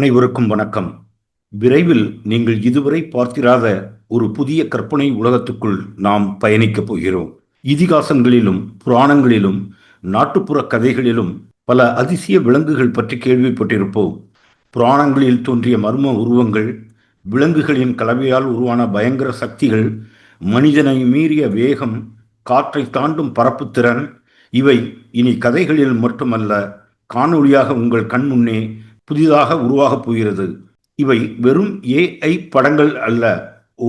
அனைவருக்கும் வணக்கம். விரைவில் நீங்கள் இதுவரை பார்த்திராத ஒரு புதிய கற்பனை உலகத்துக்குள் நாம் பயணிக்கப் போகிறோம். இதிகாசங்களிலும் புராணங்களிலும் நாட்டுப்புற கதைகளிலும் பல அதிசய விலங்குகள் பற்றி கேள்விப்பட்டிருப்போம். புராணங்களில் தோன்றிய மர்ம உருவங்கள் விலங்குகளின் கலவையால் உருவான பயங்கர சக்திகள் மனிதனை மீறிய வேகம் காற்றை தாண்டும் பரப்புத்திறன் இவை இனி கதைகளில் மட்டுமல்ல காணொளியாக உங்கள் கண் முன்னே புதிதாக உருவாகப் போகிறது. இவை வெறும் ஏஐ படங்கள் அல்ல.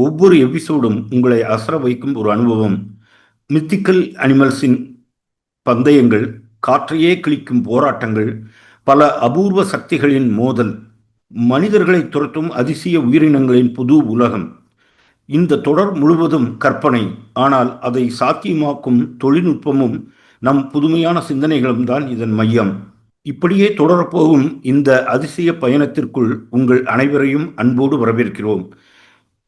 ஒவ்வொரு எபிசோடும் உங்களை அசர வைக்கும் ஒரு அனுபவம். மித்திக்கல் அனிமல்ஸின் பந்தயங்கள் காற்றையே கிழிக்கும் போராட்டங்கள் பல அபூர்வ சக்திகளின் மோதல் மனிதர்களை துரத்தும் அதிசய உயிரினங்களின் புது உலகம். இந்த தொடர் முழுவதும் கற்பனை. ஆனால் அதை சாத்தியமாக்கும் தொழில்நுட்பமும் நம் புதுமையான சிந்தனைகளும் தான் இதன் மையம். இப்படியே தொடரப்போகும் இந்த அதிசய பயணத்திற்குள் உங்கள் அனைவரையும் அன்போடு வரவேற்கிறோம்.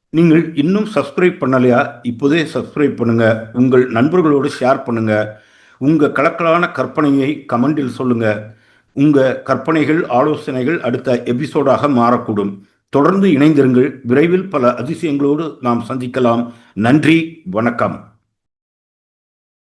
நீங்கள் இன்னும் சப்ஸ்கிரைப் பண்ணலையா? இப்போதே சப்ஸ்கிரைப் பண்ணுங்க. உங்கள் நண்பர்களோடு ஷேர் பண்ணுங்க. உங்க கலக்கலான கற்பனையை கமெண்டில் சொல்லுங்க. உங்க கற்பனைகள் ஆலோசனைகள் அடுத்த எபிசோடாக மாறக்கூடும். தொடர்ந்து இணைந்திருங்கள். விரைவில் பல அதிசயங்களோடு நாம் சந்திக்கலாம். நன்றி வணக்கம்.